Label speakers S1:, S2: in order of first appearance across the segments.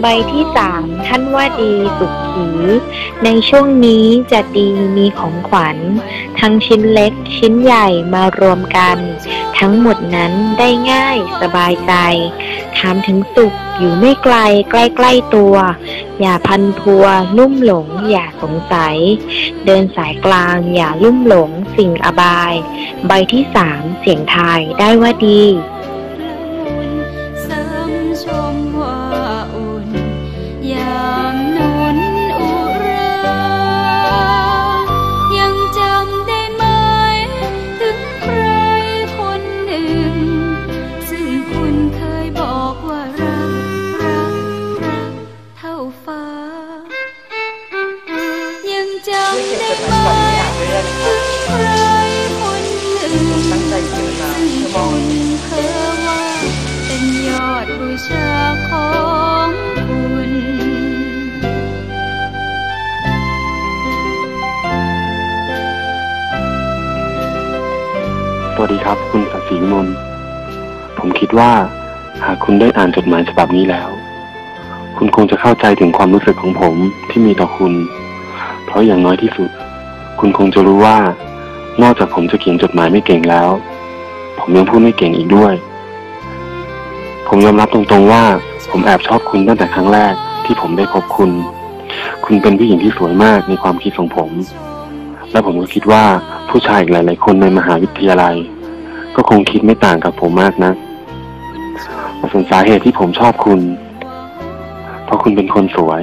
S1: ใบ
S2: ที่สา
S3: มท่านว่าดีสุขี ในช่วงนี้จะดีมีของขวัญ ทั้งชิ้นเล็กชิ้นใหญ่มารวมกัน ทั้งหมดนั้นได้ง่ายสบายใจ ถามถึงสุขอยู่ไม่ไกลใกล้ๆตัว อย่าพันพัวนุ่มหลงอย่าสงสัย เดินสายกลางอย่าลุ่มหลงสิ่งอบาย ใบที่สามเสียงทายได้ว่าดี
S2: วั
S4: สดีครับ คุณศักดิ์ศรีวิมลผมคิดว่า หากคุณได้อ่านจดหมายฉบับนี้แล้ว คุณคงจะเข้าใจถึงความรู้สึกของผมที่มีต่อคุณ เพราะอย่างน้อยที่สุด คุณคงจะรู้ว่า นอกจากผมจะเขียนจดหมายไม่เก่งแล้ว ผมยังพูดไม่เก่งอีกด้วย ผมยอมรับตรงๆว่า ผมแอบชอบคุณตั้งแต่ครั้งแรกที่ผมได้พบคุณ คุณเป็นผู้หญิงที่สวยมากในความคิดของผม และผมก็คิดว่าผู้ชายอีกหลาย ๆ คนในมหาวิทยาลัย ก็คงคิดไม่ต่างกับผมมากนะส่วนสาเหตุที่ผมชอบคุณ เพราะคุณเป็นคนสวย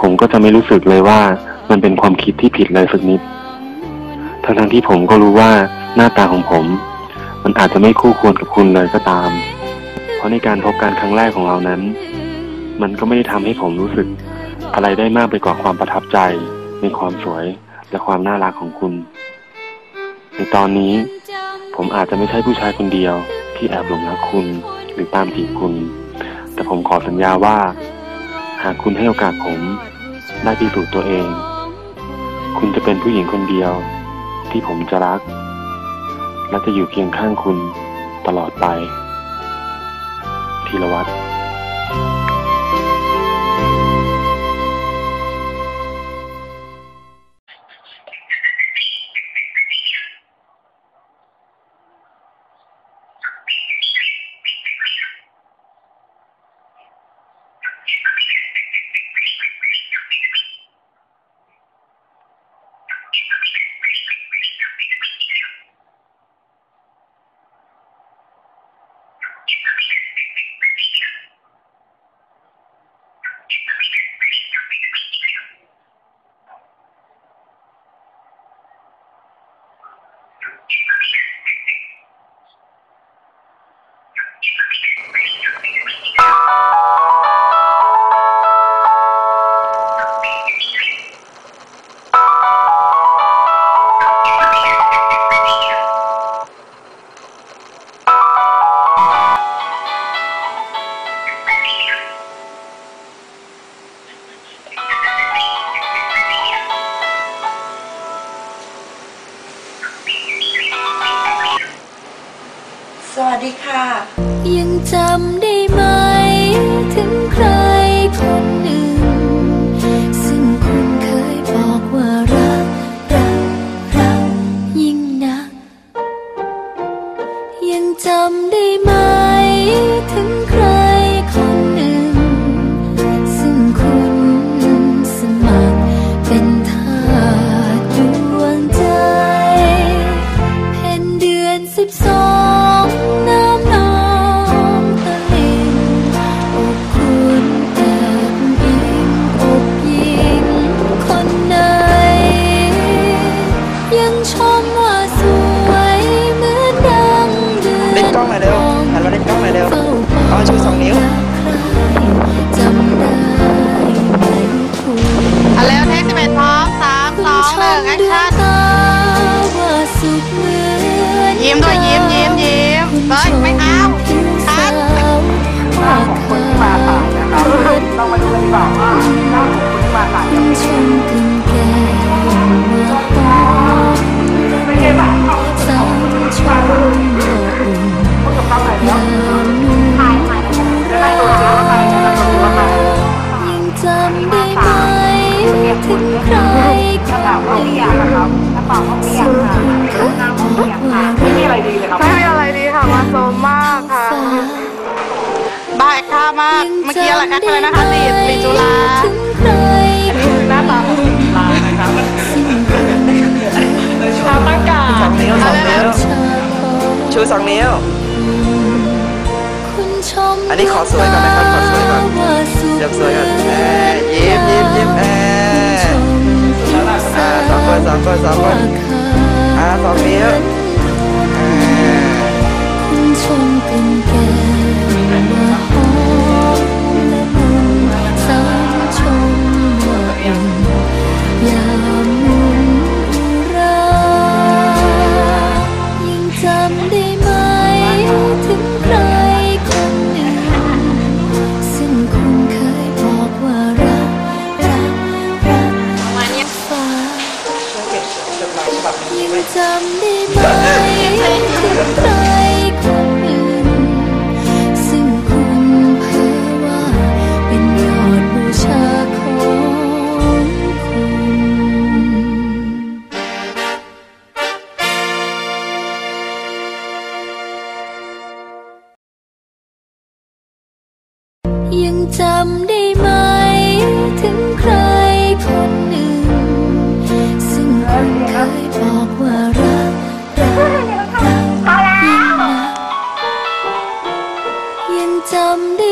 S4: ผมก็จะไม่รู้สึกเลยว่ามันเป็นความคิดที่ผิดเลยสักนิด ทั้งๆที่ผมก็รู้ว่าหน้าตาของผม มันอาจจะไม่คู่ควรกับคุณเลยก็ตาม เพราะในการพบกันครั้งแรกของเรานั้น มันก็ไม่ได้ทำให้ผมรู้สึก อะไรได้มากไปกว่าความประทับใจในความสวยและความน่ารักของคุณ ในตอนนี้ ผมอาจจะไม่ใช่ผู้ชายคนเดียว ที่แอบหลงรักคุณ หรือตามจีบคุณ แต่ผมขอสัญญาว่า หากคุณให้โอกาสผมได้พิสูจน์ตัวเอง คุณจะเป็นผู้หญิงคนเดียว ที่ผมจะรัก และจะอยู่เคียงข้างคุณตลอดไปธีรวัตร
S5: วัสดีค่ะ
S2: ยังจำได้ไหม ด้ว
S1: ยยิ้มยิ้มยิ้มเฮ้ยไม่เอาคัด
S2: ว่าคนที่มาถ่ายนะครับต้องมาดูกันดีกว่าว่าหน้าของคนที่มาถ่ายคุณชมกลิ่นแก้มาหอมสาวชมโอุ่นยามยิ่งจำได้ไหมถึงใครคนหนึ่งส่งเค
S1: แอคอะไรนะคะลีดลีดจุฬา
S2: ถึงใคร
S1: หน้าตาของลีดจุฬานะครับ
S2: สิ่งคน
S1: ชาวตั้งกาสองนิ้วสองนิ้ว
S2: ชาขอ
S6: ชูสองนิ้ว
S2: คุณชม
S6: อันนี้ขอสวยก่อนนะครับขอสวยก่อน
S2: ว่าสุข
S6: เยี่ยมสวยก่อนเอ้ยยิ้มยิ้มยิ้มเอ้ย
S2: ชม
S6: อ่าสองคนสองคนสองคนอ่าสองนิ้วอ่า
S2: chăm đi.